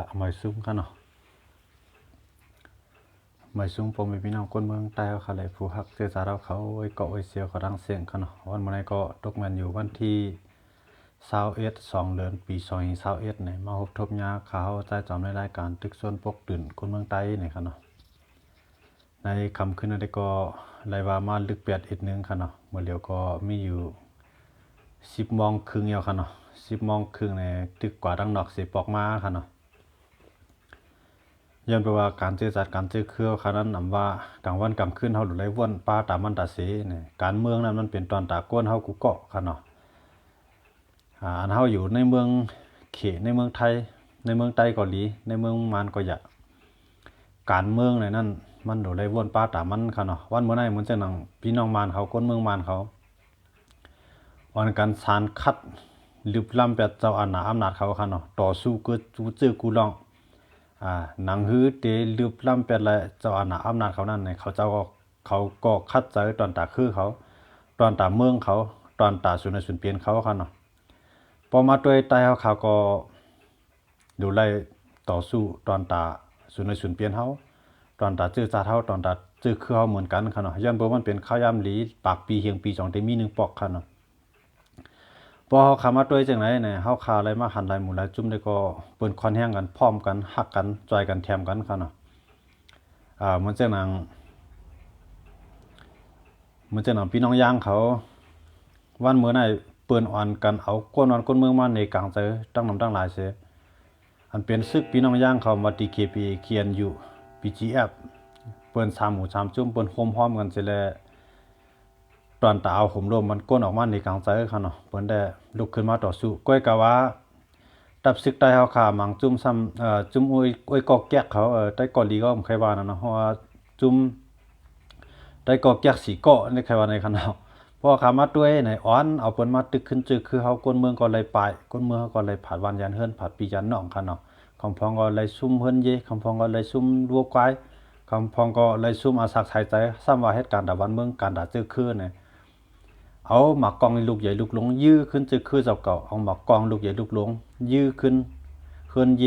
ค่ะไม่ซุ้มค่ะเนาะไม่ซุ้มผมมีพี่น้องคนเมืองใต้ค่ะเลยผู้ฮักเสือสาเราเขาไว้เกาะไว้เสียวเขาดังเสียงค่ะเนาะวันมื้อนี้ก็ตกแมนอยู่วันที่21 2เดือนปี2021เอสเนี่ยมาพบทบยาข่าวใจจอมในรายการตึกส่วนปกตื่นคนเมืองใต้เนี่ยค่ะเนาะในคำขึ้นนั้นก็รายว่ามาลึกเปียดอีกนึงค่ะเนาะเมื่อเดียวก็มีอยู่สิบโมงครึ่งเดียวค่ะเนาะสิบโมงครึ่งในตึกกว่าดังนอกสิปอกมาค่ะเนาะ ย้อนไปว่าการเจอจัดการเจอเครือค่ะนั้นนำว่ากลางวันกลางคืนเฮาหลุไหลว่นป้าตามมันตาเสเนี่ยการเมืองนั้นมันเป็นตอนตาก้นเฮากูเกาะค่ะเนาะอ่าอันเฮาอยู่ในเมืองเขตในเมืองไทย ในเมืองใต้เกาหลีในเมืองมานก็อยาการเมืองในนั้น มันโดดได้วนป้าตามมันค่ะเนาะวันเมื่อไหร่มันจะนังพี่น้องมานเขาคนเมืองมานเขาวันการสารคัดลึบล้ำแปดเจ้าอาณาอำนาจเขาค่ะเนาะต่อสู้กูจูจื้อกูลอง อ่าหนังฮือเตลึบล้ำแปดละเจ้าอาณาอำนาจเขานั่นเนี่ยเขาเจ้าก็เขาก็คัดใจตอนตาคือเขา ตอนตาเมืองเขา ตอนตาสุนสุนเปลี่ยนเขาค่ะเนาะพอมาด้วยใต้เขาเขาก็ดูไล่ต่อสู้ตอนตาสุนสุนเปลี่ยนเขาตอนตาจื้อจาเท่าตอนตาจื้อคือเฮาเหมือนกันค่ะเนาะย้อนเบ่มันเป็นข้าวยามหลีปากปีเฮียงปี2ได้มีหนึ่งปอกค่ะเนาะ พอเฮาขามาด้วยจังไดเนี่ยเฮาคาอะไรมาหันหลายหมู่หลายจุ่มได้ก็เปิ้นคอนแฮงกันพร้อมกันฮักกันจอยกันแถมกันค่ะเนาะอ่าเหมือนจังนังเหมือนจังนังพี่น้องย่างเขา วันมื้อไหนเปิ้นอ่อนกันเอาก้นอ่อนก้นเมืองมาในกลางใจตั้งนำตั้งหลายเสยอันเป็นซึกพี่น้องย่างเขามาตี KP เขียนอยู่ PGF เปิ้นสามหมู่สามจุ่มเปิ้นโฮมพร้อมกันเสิแล ตอนตาเอาผมลมมันก้นออกมาในกลางใจค่ะเนาะเปิ้นได้ลุกขึ้นมาต่อสู้ก้อยกะว่าตับซึกใต้เฮาขามังจุ่มซ้ำเอ่อจุ่มอ้ยอ้ยกอกแก๊กเขาเอ่อใต้กาหลีก็บ่เคยว่านะเนาะเพราะว่าจุ่มใต้กอกแก๊กสีเกาะนี่ใครว่าในคันเนาะเพราะขามาด้วยในอ้อนเอาเปิ้นมาตึกขึ้นจึกคือเฮาก้นเมืองก็เลยปายก้นเมืองเฮาก็เลยผาดวันยันเฮิรนผาดปียันน้องค่ะเนาะคำพองก็เลยซุ่มเฮิรนเยคำพองก็เลยซุ่มรัวควายคำพองก็เลยซุ่มอาศักใส่ใจซ้ำว่าเหตุการณ์ดาวันเมืองการด่าจื้อคือเนี่ย เอาหมากกองลูกใหญ่ลูกหลง ยื้อขึ้นจื้อคือเจ้าเก่าเอาหมากกองลูกใหญ่ลูกหลง ยื้อขึ้นเฮือนเย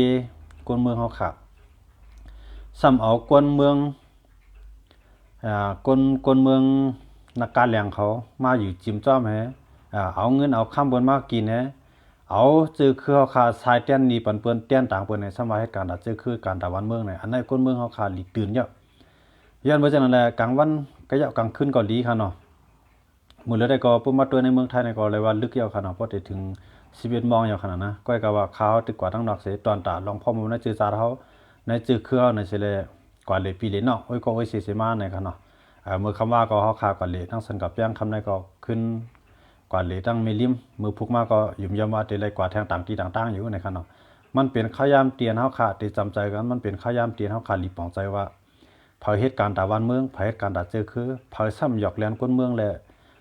กวนเมืองเฮาขาซ้ำเอากวนเมืองอ่ากวนกวนเมืองนักการแหลงเขามาอยู่จิมจ้อมแฮอ่าเอาเงินเอาข้ามบนมากินแฮเอาจื้อคือเฮาขาสายเตี้ยนนี่ปันเปิ้นเตี้ยนต่างเปิ้นในซ้ำว่าเหตุการณ์ด่าจื้อคือการด่าวันเมืองเนี่ยอันนั้นกวนเมืองเฮาขาหลีกตื่นเยอะย้อนเพราะฉะนั้นแหละกลางวันก็ยาวกลางคืนก็ดีค่ะเนาะ มือแล้วได้ก็ปุ๊บมาตัวในเมืองไทยในก็เลยว่าลึกยาวค่ะเนาะพอได้ถึง11โมองยาวขนาดนะก้อยก็ว่าขาวตึกกว่าทั้งนอกเสตอนตาลองพ่อมในจื้อจาเฮาในจื้อเครือในสิเลยกว่าเลยปีเลยเนาะโอ้ยก็โอ้ยสิสิมาในค่ะเนาะเอ่อมื้อคำว่าก็เฮาขากว่าเลยทั้งสันกับย่างคำในก็ขึ้นกว่าเลยตั้งเมลิมมือพุกมากก็ยุ่มยามว่าได้เลยกว่าแทงต่างที่ต่างๆอยู่ในค่ะเนาะมันเป็นข้ายามเตียนเฮาขาดที่จำใจกันมันเป็นข้ายามเตียนเฮาขาดหลีปองใจว่าเผยเหตุการณ์ตาวันเมืองเผยเหตุการณ์ตาเจอคือเผยซ้ำหยอกแลนก้นเมืองแหละ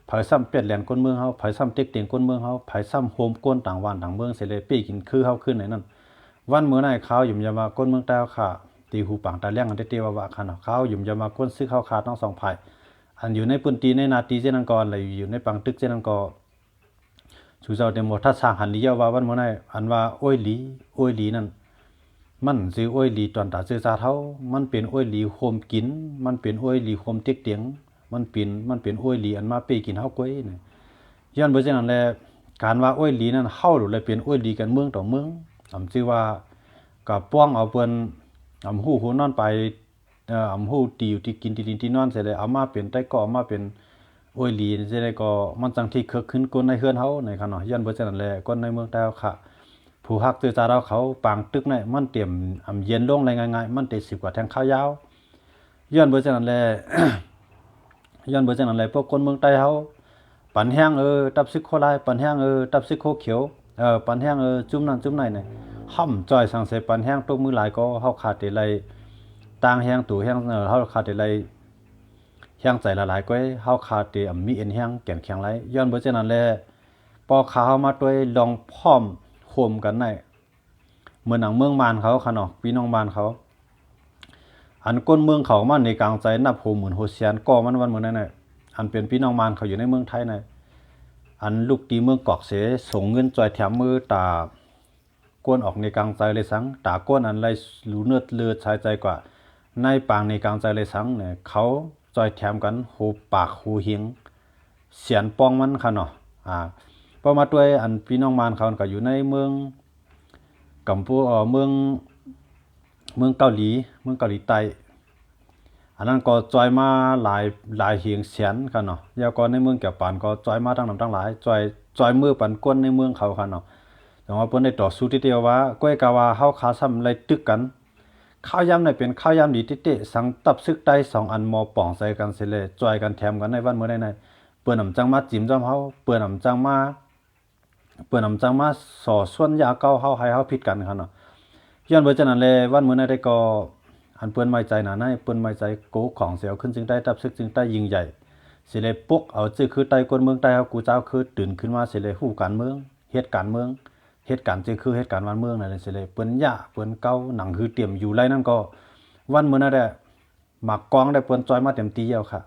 เผยซ้ำเป็ดแหลนก้นเมืองเฮาเผยซ้ำเต็กเตียงก้นเมืองเฮาเผยซ้ำโฮมก้นต่างวันต่างเมืองเสเลยปี้กินคือเฮาขึ้นในนั้นวันเมื้อไหนข้าวหยุ่มยามาก้นเมืองใต้เฮาค่ะตีหูปางตาเลี้ยงกันเตๆว่าๆคันเข้าวหยุ่มยามาก้นซึกเฮาขาดทั้งสองฝ่ายอันอยู่ในปืนตีในนาตีเจนังกรเลยอยู่ในปังตึกเจนังกอชูเจ้าเดโมทัศสร้างหันลียาว่าวันเมื้อไหนอันว่าโอ้ยหลีโอ้ยหลีนั่นมันสิอ้อยหลีตอนตาซื่อซาเท่ามันเป็นอ้อยหลีโฮมกิน มันเป็นอ้อยหลีโฮมเต็กเตียง มันเป็นมันเป็นอ้อยหลีอันมาเปกินเฮากล้วยนี่ย้อนเพราะฉะนั้นแหละการว่าอ้อยหลีนั้นเฮาหรือเลยเป็นอ้อยหลีกันเมืองต่อเมืองอำชื่อว่าก็ป้องเอาเปิ้นอำฮู้ฮู้นอนไปเอ่ออำฮู้ตีอยู่ที่กินที่ดินที่นอนเสร็จแล้วเอามาเป็นใต้ก่อเอามาเป็นอ้อยหลีเสร็จแล้วก็มันจังที่เคิกขึ้นคนในเฮือนเฮาในคันเนาะย้อนเพราะฉะนั้นแหละคนในเมืองใต้ค่ะผู้ฮักตือจาเราเขาปางตึกเนี่ยมันเตรียมอำเย็นลงอะไรง่ายๆมันเตสิบกว่าแทงข้าวยาวย้อนบอร์จังนั้นแล ย้อนเบอร์จังนั้นแหละพวกคนเมืองใต้เฮาปันแห้งเออตับซึกโคลายปันแห้งเออตับซึกโคเขียวเออปันแห้งเออจุ่มนั่นจุ่มไหนเนี่ยห่ำจ่อยสังเสปันแห้งตกมือหลายก็เฮาขาดแต่ไรต่างแห้งตู่แห้งเออเฮาขาดแต่ไรแห้งใจละหลายก็เฮาขาดแต่อำมีเอ็นแห้งแก่นแข็งไรย้อนเบอร์จังนั้นแหละปอขาเฮามาด้วยลองพร้อมโคมกันได้เหมือนหนังเมืองมานเขาค่ะเนาะพี่น้องมานเขา อันก้นเมืองเขามันในกลางใจนับโหหมื่นโหเซียนก่อมันวันเมือนนั่นน่ะอันเป็นพี่น้องมานเขาอยู่ในเมืองไทยน่ะอันลูกตีเมืองกอกเสส่งเงินจอยแถมมือตากวนออกในกลางใจเลยสังตากวนอันไรรู้เนื้อเลือดชายใจกว่า ในปางในกลางใจเลยสังเนี่ยเขาจอยแถมกันหูปากหูเหียงเสียนปองมันค่ะเนาะอ่าพอมาด้วยอันพี่น้องมานเขาก็อยู่ในเมืองกัมพูเออเมือง เมืองเกาหลี เมืองเกาหลีใต้อันนั้นก็จอยมาหลายหลายเหียงเสียนกันเนาะยาวก็ในเมืองแก่ปานก็จอยมาตั้งนำตั้งหลายจอยจอยมือปันก้นในเมืองเขาค่ะเนาะแต่ว่าเพิ่นได้ต่อสู้ทีเดียวว่าก้อยกาว่าเฮาขาซ้ำไล่ตึกกันข้าวยำเนี่ยเป็นข้าวยำดีติเตะสังตับซึกได้สองอันมอป่องใส่กันเสิเลยจอยกันแถมกันในวันเมื่อใดในเปิ้นนำจังมาจิ้มจอมเฮาเปิ้นนำจังมาเปิ้นนำจังมาสอส่วนยาเก่าเฮาให้เฮาผิดกันค่ะเนาะ ย้อนเบิดจังนั้นแลวันเมื่อใดได้ก็อันเปิ้นไว้ใจหนาในเปิ้นไว้ใจโกของเสียวขึ้นจึงได้ตับซึกจึงได้ยิ่งใหญ่สิเลยปุกเอาจื้อคือใต้กนเมืองใต้เฮากูเจ้าคือตื่นขึ้นมาสิเลยฮู้การเมืองเฮ็ดการเมืองเหตุการณ์จะคือเหตุการณ์วันเมืองนั่นสิเลยเปิ้นยะเปิ้นเก่าหนังคือเตรียมอยู่ไรนั่นก็ วันเมื้อนั้นแหละหมากกองได้เปิ้นจอยมาเต็มตีแล้วค่ะ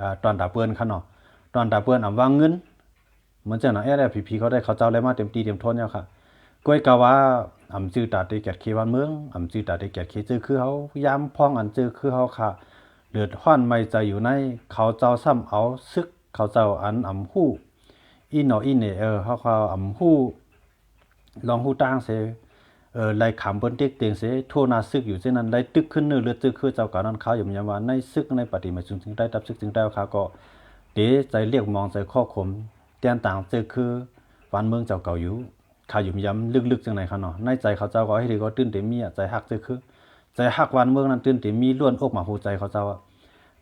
อ่าตอนตาเปิ้นค่ะเนาะตอนตาเปิ้นอำวางเงินเหมือนจังน่ะแอ้ได้พี่ๆเขาได้เขาเจ้าเลยมาเต็มตีเต็มทนแล้วค่ะ ก้อยกะว่าอำจื้อตาติแกดเควันเมืองอำจื้อตาติแกดเคจื้อคือเฮายามพ้องอันจื้อคือเฮาค่ะเลือดฮ้อนไม่ใจอยู่ใน เขาเจ้าซ้ำเอาซึก เขาเจ้าอันอำฮู้อีหนออีเนเออเฮาเขาอำฮู้ลองหู้ตางเสเออไล่ขำเปิ้นเต็กเตียงเสโทนาซึกอยู่เช่นนั้นไล่ตึกขึ้นเนื้อเลือดตึกคือเจ้าการนั้นเขาอยู่ยามว่าในซึกในปฏิมาจึงจึงได้ตับซึกจึงได้เขาก็เดใจเรียกมองใจข้อขมเตียนต่างเจอคือวันเมืองเจ้าเก่าอยู่ ขาอยู่มย้ำลึกๆจังไหนเขาเนาะในใจเขาเจ้าก็ให้ดีก็ตื้นเต็มมีอะใจฮักเจอคือใจฮักวันเมืองนั้นตื้นเต็มมีล้วนอกมาหูใจเขาเจ้าอะ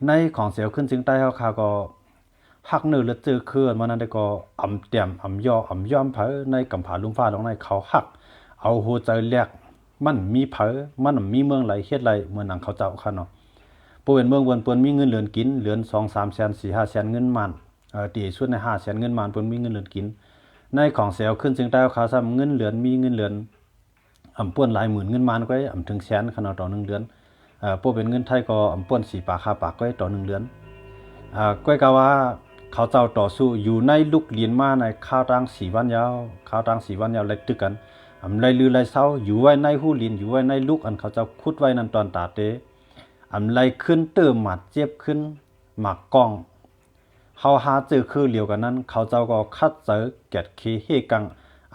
ในของเสียวขึ้นจึงได้เขาเขาก็หักเนื้อเลือดเจอเคลื่อนมานั้นได้ก็อ่ำเตี่ยมอ่ำย่ออ่ำย่อมเผอในกำผาลุงฟ้าลงในเขาหัก เอาหัวใจแลกมันมีเผอมันมีเมืองไหลเฮ็ดไหลเมือนหนังเขาเจ้าค่ะเนาะปูเป็นเมืองเปิ้นเปิ้นมีเงินเหลือนกินเหลือน2 3แสน4 5แสนเงินมันเอ่อตีสุดใน5แสนเงินมันเปิ้นมีเงินเหลือนกิน ในของเสียวขึ้นจึงได้เขาซ้ำเงินเหลือนมีเงินเหลือนอ่ำป่วนหลายหมื่นเงินมันก็อ่ำถึงแสนขนาดต่อ1เดือนอ่อปูเป็นเงินไทยก็อ่ำป่วน4ปาก5ปากก็ต่อ1เดือนอ่าก้อยกาว่าเขาเจ้าต่อสู้อยู่ในลูกเรียนมาในข้าวตังสีวันยาวข้าวตังสีวันยาวเลยตึกกันอำไรลือไรเศร้าอยู่ไว้ในหูเรียนอยู่ไว้ในลูกอันเขาเจ้าคุดไว้นั่นตอนตาเตอำไรขึ้นเติมหมัดเจ็บขึ้นหมักกล้อง เขาหาเจอคือเหลียวกันนั้น เขาเจ้าก็คัดเจอแกดเคเฮกัง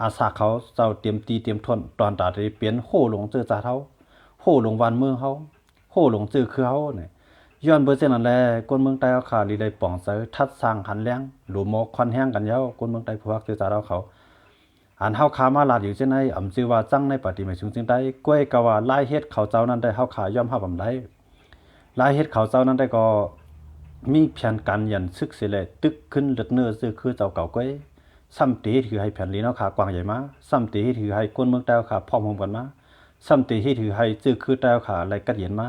อาสาเขาเจ้าเตรียมตีเตรียมทนตอนตาเตเปลี่ยนโหลงเจอจ่าเฮาโหลงวันเมืองเฮาโหลงเจอคือเฮาเนี่ยย้อนเบอร์เซนั่นแหละคนเมืองใต้เขาขาลีได้ป่องเสอทัดสร้างหันแรงหลูหมอกควันแห้งกันเย้าคนเมืองใต้พวกเจอจาเราเขาอันเฮาขามาลาดอยู่เช่นในอำจือว่าจังในปฏิมาชุงจึงได้กล้วยกะว่าลายเฮ็ดเขาเจ้านั้นได้เฮาขายอมรับอำได้ลายเฮ็ดเขาเจ้านั้นได้ก็ มีแผนการยันซึกเสิแลตึกขึ้นเลือดเนื้อซื้อคือเจ้าเก่าก้อยซ้ำตีถือให้แผ่นลีเนาะขากว้างใหญ่มาซ้ำตีถือให้คนเมืองใต้ขาพร้อมๆกันมาซ้ำตีถือให้จื้อคือใต้ขาไหลกัดเย็นมา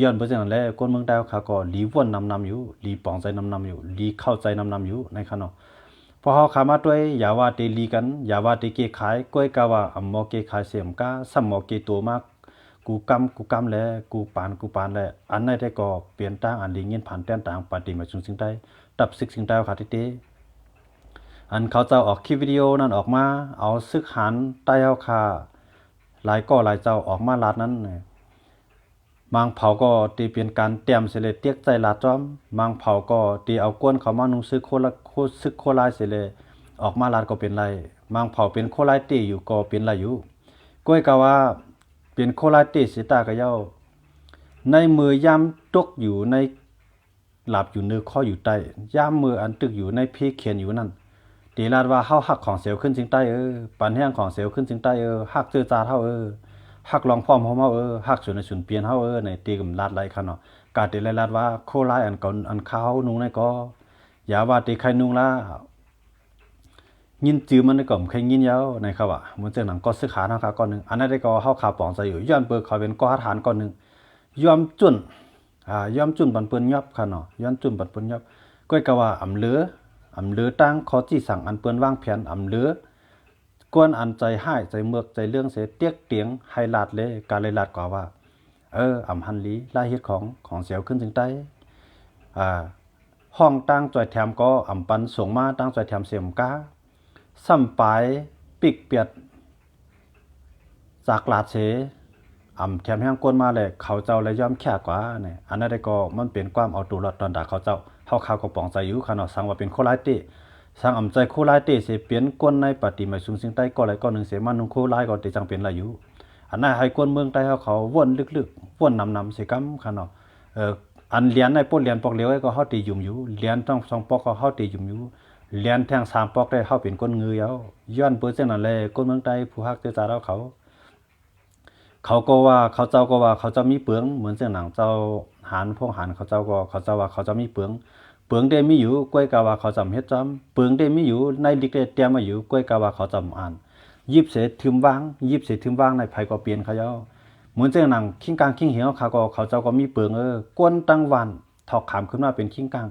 ย้อนเพื่อนั้นแหละคนเมืองใต้เขาก็ลีว่นนำนำอยู่ลีปองใจนำนำอยู่ลีเข้าใจนำนำอยู่ในขณะพอเขาขามาด้วยอย่าว่าเตลีกันอย่าว่าเตเกขายก้อยกาว่าอัมมอเกขายเสียมกาสัมมอเกตัวมาก กูกำกูกำแลกูปานกูปานแลอันไหนได้ก็เปลี่ยนต่างอันลีเงินผ่านแต้นต่างปฏิมาชุงสิงได้ตับซึกสิงได้ค่ะที่เตอันเขาจะออกคลิปวิดีโอนั้นออกมาเอาซึกหันใต้เอาคาหลายก็หลายเจ้าออกมาลาดนั้นบางเผาก็ตีเปลี่ยนการเตรียมเสเลยเตียกใจลาจอมบางเผาก็ตีเอาก้นเขามานุ่งซึกโคละโคซึกโคลายเสเลยออกมาลาดก็เป็นไรบางเผาเป็นโคลายตีอยู่ก็เป็นไรอยู่ก้อยกะว่า เป็นโคลายตีสิตากะเย้าในมือย่ำตกอยู่ในหลับอยู่เนื้อข้ออยู่ใต้ย่ามมืออันตึกอยู่ในเพเขียนอยู่นั่นตีลาดว่าเฮาหักของเสียวขึ้นจึงใต้เออปันแห้งของเสียวขึ้นจึงใต้เออหักเจอจาเท่าเออหักลองพร้อมเฮาเมาเออหักส่วนในส่วนเปลี่ยนเฮาเออในตีกำลาดไหลคันเนาะกาติไลลาดว่าโคลายอันก่อนอันเขานุงในก็อย่าว่าตีใครนุงละ ยินจื้อมันได้ก่อมใครยินยาวในครับว่ามันเจอหนังก็ซื้อขาเนาะครับก้อนนึงอันนั้นได้ก็เฮาขาปองใจอยู่ย้อนเปิดเขาเป็นก็ฐานก้อนนึงยอมจุนอ่ายอมจุนปันเปิ้นยับคันเนาะย้อนจุนปันเปิ้นยับก้อยก็ว่าอำเหลืออำเหลือตั้งขอจี้สั่งอันเปิ้นวางแผนอำเหลือกวนอันใจให้ใจเมือกใจเรื่องเสียเตียกเตียงไฮลาดเลยการเลยลาดกว่าว่า เอออ่ำฮันลีลาเฮ็ดของของเสียวขึ้นถึงใต้อ่าห้องตั้งจอยแถมก็อ่ำปันส่งมาตั้งจอยแถมเสียมกา ซ้ำปายปิกเปียดจากลาดเสอ่ำแถมแห้งก้นมาเลยเขาเจ้าเลยย่อมแค่กว่าเนี่ยอันนั้นได้ก็มันเป็นความเอาตัวรอดตอนดาเขาเจ้าเฮาข่าวก็ปองใจอยู่ขนาดสั่งว่าเป็นโคลายเตสั่งอ่ำใจโคลายเตสิเปลี่ยนก้นในปฏิมาสูงสิงใต้ก็อะไรก็หนึ่งเสียมันนุโคลายก็ติจังเป็นละอยู่อันนั้นให้ก้นเมืองใต้เฮาเขาวนลึกๆวนนำๆสิกำขนาดเอ่ออันเรียนในปนเรียนปอกเลียวก็เฮาตียุ่มอยู่เรียนต้องสองปอกก็เฮาตียุ่มอยู่ เรียนแทงสามปอกได้เฮาเป็นก้นงือเอาย้อนเปิ้นจังนั้นแลก้นเมืองใต้ผู้ฮักเจ้าเราเขา เขาก็ว่าเขาเจ้าก็ว่าเขาเจ้ามีเปลืองเหมือนเสียงหนังเจ้าหานพวกหานเขาเจ้าก็เขาเจ้าว่าเขาเจ้ามีเปลืองเปลืองได้มีอยู่กล้วยกาว่าเขาจำเฮ็ดจำเปลืองได้มีอยู่ในลิกได้เตรียมมาอยู่กล้วยกาว่าเขาจำอ่านยิบเสทึมว่างยิบเสทึมว่างในไผก็เปลี่ยนเขาเจ้าเหมือนเสียงหนังคิงกลางคิงเหี่ยวเขาก็เขาเจ้าก็มีเปลืองเออกวนตั้งวันถอกขามขึ้นมาเป็นคิงกลาง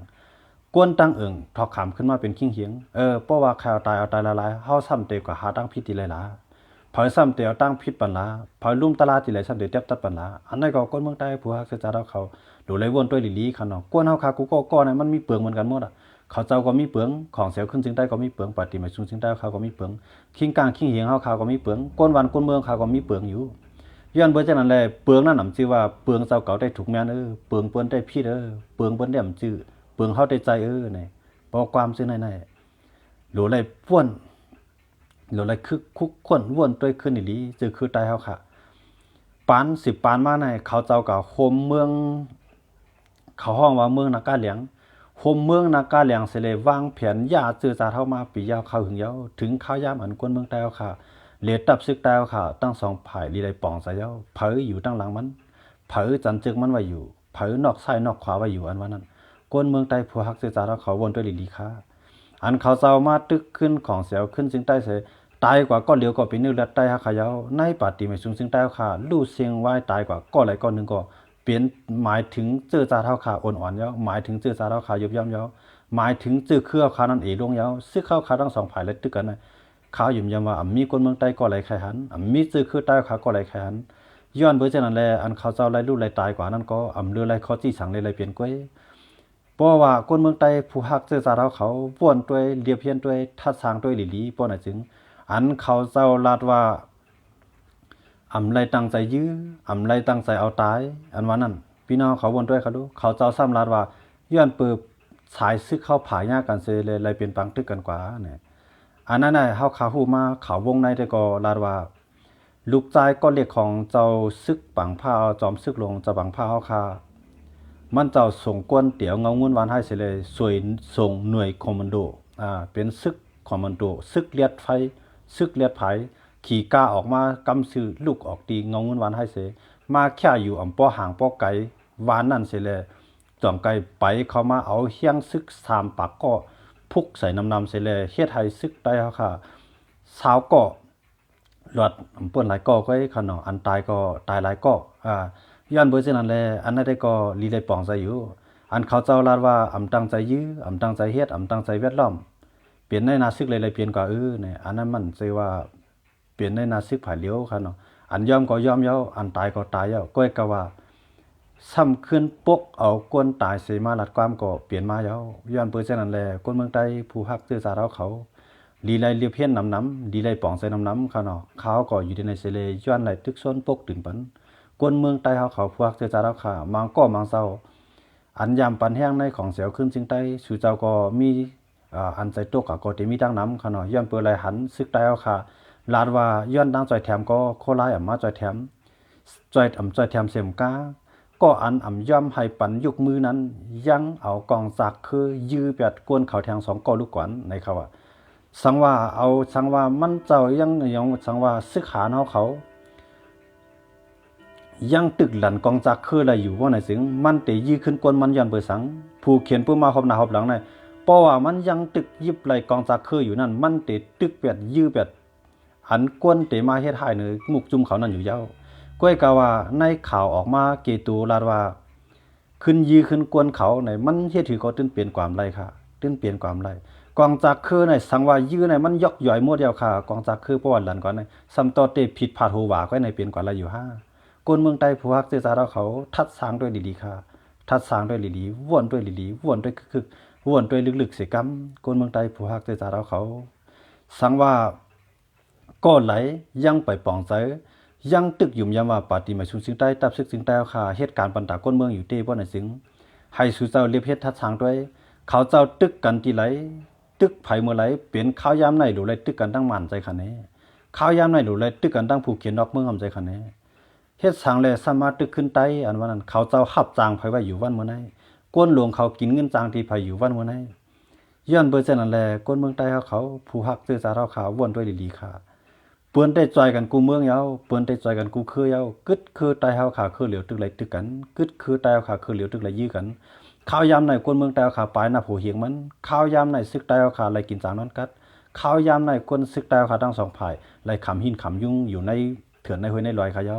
กวนตั้งเอิงถอกขามขึ้นมาเป็นคิงเหียงเออเพราะว่าใครเอาตายเอาตายละลายเฮาซ้ำเตกว่าหาตั้งพิษติหลายๆพอยซ้ำเตียวตั้งพิษปัญหาพอยลุ่มตลาดที่ไหลซ้ำเตียเตียบตัดปัญหาอันนั้นก็คนเมืองใต้ผู้ฮักเสยจาเราเขาดูเลยวนตัวหลีลีคันเนาะกวนเฮาคากูก็ก็เนี่ยมันมีเปลืองเหมือนกันหมดอะเขาเจ้าก็มีเปลืองของเสียวขึ้นจึงได้ก็มีเปลืองปฏิมาชุงจึงได้เขาก็มีเปลืองคิงกลางคิงเหียงเฮาเขาก็มีเปลืองก้นวันก้นเมืองเขาก็มีเปลืองอยู่ย้อนเบิ่จังนั้นแลเปลืองนั่นนำชื่อว่าเปลืองเจ้าเก่าได้ถูกแม่นเออเปลืองเปิ้นได้พี่เด้อเปลืองเปิ้นได้มชื่อ เปลืองเฮาได้ใจเออนี่บ่ความซื่อในๆหลูเลยป้วนหรืออะไรคือคุกคนวนด้วยขึ้นอีหลีจือคือตายเฮาค่ะปานสิบปานมาในเขาเจ้ากับโฮมเมือง เขาห้องว่าเมืองนากาเหลียงโฮมเมืองนากาเหลียงเสเลวางแผนยาจือจาเข้ามาปียาวเข้าหึงยาวถึงข้าวยามอันกวนเมืองใต้เฮาค่ะเหลตับซึกใต้เฮาค่ะตั้งสองภายลีไดป่องใส่ยาวเผยอยู่ตั้งหลังมันเผยจันจึกมันไว้อยู่เผยนอกซ้ายนอกขวาไว้อยู่อันว่านั้น กวนเมืองใต้ผู้ฮักจื้อจาเฮาเขาวนด้วยลีลีค่ะอันเขาเจ้ามาตึกขึ้นของเสียวขึ้นจึงใต้เสตายกว่าก็เหลียวก็เป็นนึกและตายหาขยาวในปาติไม่สูงซึ่งใตายค่ะลู่เสียงไว้ตายกว่าก็ไหลก็หนึ่งก็เปลี่ยนหมายถึงเจอจาเท่าขาอ่อนๆยาวหมายถึงเจอจาเท่าขายุบย่ำยาวหมายถึงเจอเครือขานั่นเอลงยาวซึ่งเข้าขาทั้งสองฝ่ายเลยตึกกันนะขายุ่มยำว่าอ่ำมีคนเมืองใต้ก็ไหลใครหันอ่ำมีเจอเครือใต้ขาก็ไหลใครหันย้อนเบอร์เจนั้นแลอันเขาเจ้าไหลลู่ไหลตายกว่านั้นก็อ่ำเรือไหลข้อจี้สังเลยไหลเปลี่ยนก้อย เพราะว่าคนเมืองใต้ผู้ฮักเจอจาเท่าเขาป้วนด้วยเรียบเพียนด้วยทัดสางด้วยหลีลีป้อนจึง อันเขาเจ้าลาดว่าอำไรตั้งใจยื้ออำไรตั้งใจเอาตาย อันว่านั่นพี่น้องเขาวนด้วยเขาดูเขาเจ้าซ้ำลาดว่าย้อนเปิบสายซึกเข้าผายากกันเซเลยเลยเป็นปังตึกกันกว่าเนี่ยอันนั้นน่ะเฮาขาฮู้มาเขาวงในแต่ก็ลาดว่าลูกชายก็เรียกของเจ้าซึกปังผ้าจอมซึกลงจะปังผ้าเฮาคา มันเจ้าส่งกวนเตี๋ยวเงางุ่นวานให้เสเลยสวยส่งหน่วยคอมมานโดอ่าเป็นซึกคอมมานโดซึกเลียดไฟซึกเลียดไผขี่ก้าออกมากำซื้อลูกออกตีเงาเงินวานให้เสมาแค่อยู่อำป้อห่างป้อไก่วานนั่นเสยเลยจอมไก่ไปเขามาเอาเฮียงซึกสามปากก็พุกใส่น้ำนำเสยเลยเฮ็ดให้ซึกได้เขาค่ะสาวก็หลอดอำเปิ้นหลายก็ก็ขนออันตายก็ตายหลายก็อ่า ย้อนเบอร์เช่นนั้นแลอันนั้นได้ก็ลีได้ปองใจอยู่ อันเขาเจ้าลาดว่าอำตั้งใจยื้ออำตั้งใจเฮ็ดอำตั้งใจแวดล้อมเปลี่ยนในนาซึกเลยเลยเปลี่ยนกว่าเออเนี่ยอันนั้นมันใช่ว่าเปลี่ยนในนาซึกผ่ายเลี้ยวค่ะเนาะอันยอมก็ยอมเย้าอันตายก็ตายเย้าก้อยก็ว่าซ้ำขึ้นปกเอาก้นตายเสมาลัดความก็เปลี่ยนมาเย้าย้อนเปิดเช่นนั้นแหละคนเมืองใต้ผู้ฮักซื่อสาเราเขาลีไลเรียเพี้ยนน้ำน้ำลีไลป่องใส่น้ำน้ำค่ะเนาะเขาก็อยู่ในเสเลย้อนไหลตึกซ้นปกถึงปัน คนเมืองใต้เขาเขาผู้ฮักซื่อสาราค่ะมังก็มังเศร้า อันยามปันแห้งในของเสียวขึ้นจึงใต้สู่เจ้าก็มีอันใจตกก็ก็จะมีดังน้ำค่ะเนาะย้อนเปิดไหลหันซึกได้เอาค่ะลาดว่าย้อนดังจอยแถมก็โคลายอ่ำมาจอยแถมจอยอ่ำจอยแถมเสียมกาก็อันอ่ำย่อมให้ปันยุกมือนั้น ยังเอากองจากคือ ยื้อแปดกวนเขาแทงสองกอลูกกวนในเขาว่าสังว่าเอาสังว่ามันเจ้ายังยังสังว่าซึกหาเฮาเขา ยังตึกหลันกองจากคืออะไรอยู่ว่าไหนสิงมันเตยื้อขึ้นกวนมันย้อนเปิดสัง ผู้เขียนปื้มาหอบหน้าหอบหลังในเพราะว่ามันยังตึกยิบไหลกองจากคืออยู่นั่น มันเตตึกเปียดยื้อเปียดหันก้นเตมาเฮ็ดให้เนือมุกจุ่มเขานั่นอยู่ยาวก้อยกาว่าในข่าวออกมาเกตูลาดว่า ขึ้นยื้อขึ้นกวนเขาในมันเฮ็ดถือก็ตื้นเปลี่ยนความไรค่ะตื้นเปลี่ยนความไรกองจากคือในสังว่ายื้อในมันยกย่อยหมดเดียวค่ะ กองจากคือประวัติหลันก่อนในซ้ำต่อเตผิดพลาดหูหว่าก็ในเปลี่ยนกว่าไรอยู่ห้า ก้นเมืองใต้ผู้ฮักเจษาเราเขา ทัดสางด้วยดีๆค่ะ ทัดสางด้วยดีๆวนด้วยดีๆวนด้วยคึกๆวนด้วยลึกๆเสียกำคนเมืองใต้ผู้ฮักใจจาเราเขา สังว่าก็ไหลยังไปป่องใจยังตึกหยุ่มยามว่าปาติมาชุนสิงใต้ตับซึกสิงใต้ค่ะเหตุการณ์ปัญตาก้นเมืองอยู่เต้บ่ในสิงให้สู่เจ้าเรียบเฮ็ดทัดทางด้วย เขาเจ้าตึกกันที่ไหล ตึกไผเมื่อไหลเป็นข้าวยามไหนหรือไรตึกกันตั้งหมันใจคันนี้ข้าวยามไหนหรือไรตึกกันตั้งผู้เขียนนอกเมืองหำใจคันนี้ เฮ็ดสังแลสามารถตึกขึ้นไตอันว่านั้นเขาเจ้าหับจางไผไว้อยู่วันเมื่อไหนก้นหลวงเขากินเงินจางที่ไผอยู่วันเมื่อไหนย้อนเบอร์เจนั่นแหละก้นเมืองใต้เขาเขาผู้ฮักซื่อสาเท่าขาววนด้วยลีๆค่ะเปิ้นได้จอยกันกูเมืองเยาเปิ้นได้จอยกันกูคือเยากึดคือตายเฮาขาคือเหลียวตึกไหลตึกกันกึดคือตายเฮาขาคือเหลียวตึกไหลยื้อกันข้าวยามในคนเมืองตายเฮาขาปลายหน้าโผเหียงมันข้าวยามในซึกตายเฮาขาไหลกินจางนั้นกัดข้าวยามในคนซึกตายเฮาขาทั้งสองฝ่ายไหลขำหินขำยุ่งอยู่ในเถื่อนในห้วยในลอยขาเยา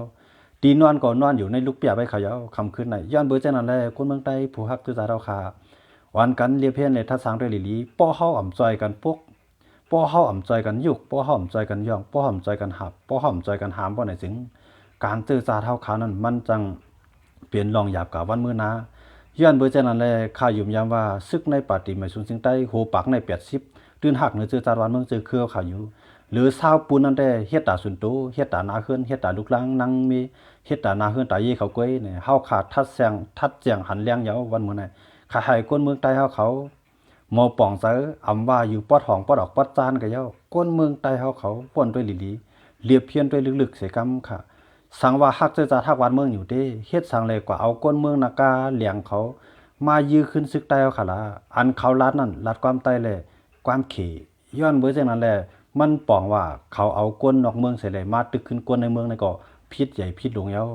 ตีนอนก่อนนอนอยู่ในลูกเปียไปเขายาวคำคืนในย้อนเบอร์เจ้านั่นแหละคนเมืองใต้ผู้ฮักคือสาเฮาขาวันกันเรียเพียนในทัดสางด้วยลีลีป้อเฮาอ่ำจอยกันพวกป้อเฮาอ่ำใจกันยุกป้อเฮาอ่ำใจกันย่องป้อเฮาอ่ำใจกันหับป้อเฮาอ่ำใจกันหามบ่ไหนสิงการเจอจาเท่าขานั้นมันจังเปลี่ยนรองหยาบกว่าวันมื้อนาย้อนเบอร์เจานั้นแลข้ายุ่มยามว่าซึกในปาติไม่สุนสิงใต้โหปักใน80ตื่นหักเนือเจอจารวันเมืองเจอเครือข่าอยู่ หรือชาวปูนนั่นได้เฮ็ดตาสุนโตเฮ็ดตานาเฮือนเฮ็ดตาลูกลังนังมีเฮ็ดตานาเฮือนตาเยเขาก้อยเนี่ยเฮาขาดทัดแซงทัดแจงหันเลี้ยงยาววันมื้อนั้นข้าให้นเมืองใต้เฮาเขาหมอป่องเซออำว่าอยู่ปอดหองปอดออกปอดจานก็เย้าก้นเมืองใต้เฮาเขาป่นด้วยลีลีเรียบเพียนด้วยลึกๆเสกำค่ะสังว่าฮักเจอจาทักวันเมืองอยู่เด้เฮ็ดสังเลยกว่าเอาก้นเมืองนากาเลียงเขา มายื้อขึ้นซึกใต้เฮาค่ะล่ะอันเขาลัดนั่นลัดความใต้แลความเขย้อนเบิ่จังนั้นแหละ มันปองว่าเขาเอาก้นนอกเมืองเสยเลยมาตึกขึ้นก้นในเมืองนั่นก็พิษใหญ่พิษหลวงเย้า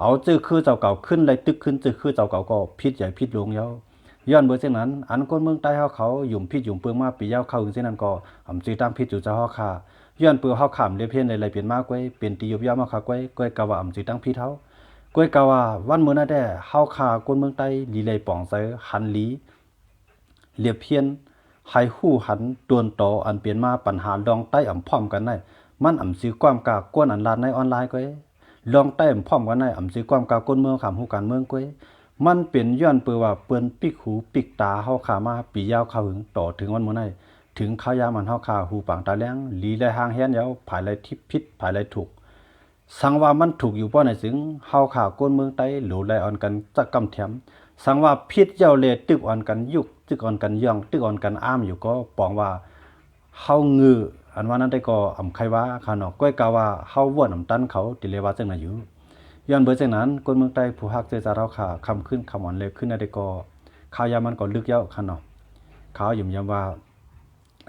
เอาจื้อคือเจ้าเก่าขึ้นเลยตึกขึ้นจื้อคือเจ้าเก่าก็พิษใหญ่พิษหลวงเย้าย้อนเบอร์เช่นนั้น อันคนเมืองใต้เฮาเขาหยุ่มพิษหยุ่มเปืองมาปีเย้าเข้าถึงเช่นนั้นก็อำจีตามพิษอยู่เจะเฮาค่าย้อนเปือเฮาขามเรียเพี้ยนเลยเลยเปลี่ยนมากไว้เป็นตียุบยาวมาค่ะไว้ก้อยกะว่าอำจีตั้งพิษเฮาก้อยกะว่าวันมื้อนั้นแด้เฮาค่าคนเมืองใต้ลีเลยป่องเซอหันลีเรียบเพี้ยน ให้ฮู้หันตวนต่ออันเปลี่ยนมาปัญหาดองใต้อ่ำพร้อมกันได้มันอ่ำซื้อความกากวนอันลาดในออนไลน์ก้อยลองใต้อ่ำพร้อมกันได้อ่ำซื้อความกากวนเมืองขามฮู้การเมืองก้อยมันเป็นย้อนเปือว่าเปิ้นปิกหูปิกตาเฮาขามาปียาวเข้าหึงต่อถึงวันมื้อนั้นถึงข้าวยามันเฮาขาหูปางตาแลงลีและหางแฮนยาวภายไรทิพพิษภายไรถูกสังว่ามันถูกอยู่ป้อในสึงเฮาขาก้นเมืองใต้หลูไลออนกันจักกำแถมสังว่าพิษเจ้าเลตึกอ่อนกันยุก ตึกอ่อนกันย่องตึกอ่อนกันอ้ามอยู่ก็ปองว่าเฮางืออันว่านั้นได้ก็อำไขว่าคานอกก้อยกาว่าเฮาว่นอำตันเขาติเลว่าจังน่ะอยู่ย้อนเบอร์จากนั้นคนเมืองใต้ผู้ฮักเจอจาเราขาคำขึ้นคำหวานเลยขึ้นอะไรก็ข่าวยามันก็ลึกเย้าขนาดข่าวยุ่มยำว่า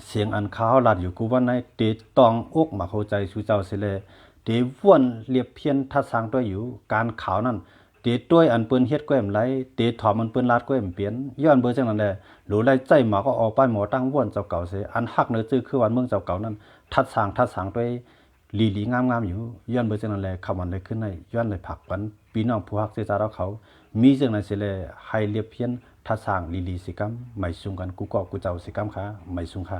เสียงอันข้าวลัดอยู่กูว่าในเตตองอกมาเข้าใจชูเจ้าเสเลยเตว่นเรียบเพียนทัดสางตัวอยู่การข่าวนั้น ตต้วยอันเปิ้นเฮ็ดก้อยมไหลเตถอมมันเปิ้นลาดก้อยมเปลี่ยนย้อนเบอร์จังนั้นแหละหลูไล่ใจหมาก็ออกป้ายหมอตั้งว่นเจ้าเก่าเสยอันฮักเนื้อจื้อคือวันเมืองเจ้าเก่านั้นทัดสางทัดสางด้วยลีลีงามๆอยู่ย้อนเบอร์จังนั้นแหละคำวันเลยขึ้นในย้อนเลยผักกันพี่น้องผู้ฮักเจจาเราเขา มีจังนั้นเสิเลยให้เรียบเพี้ยนทัดสางลีลีสิกรรมไม่ซุงกันกูก็กูเจ้าสิกรรมค่ะไม่ซุงค่ะ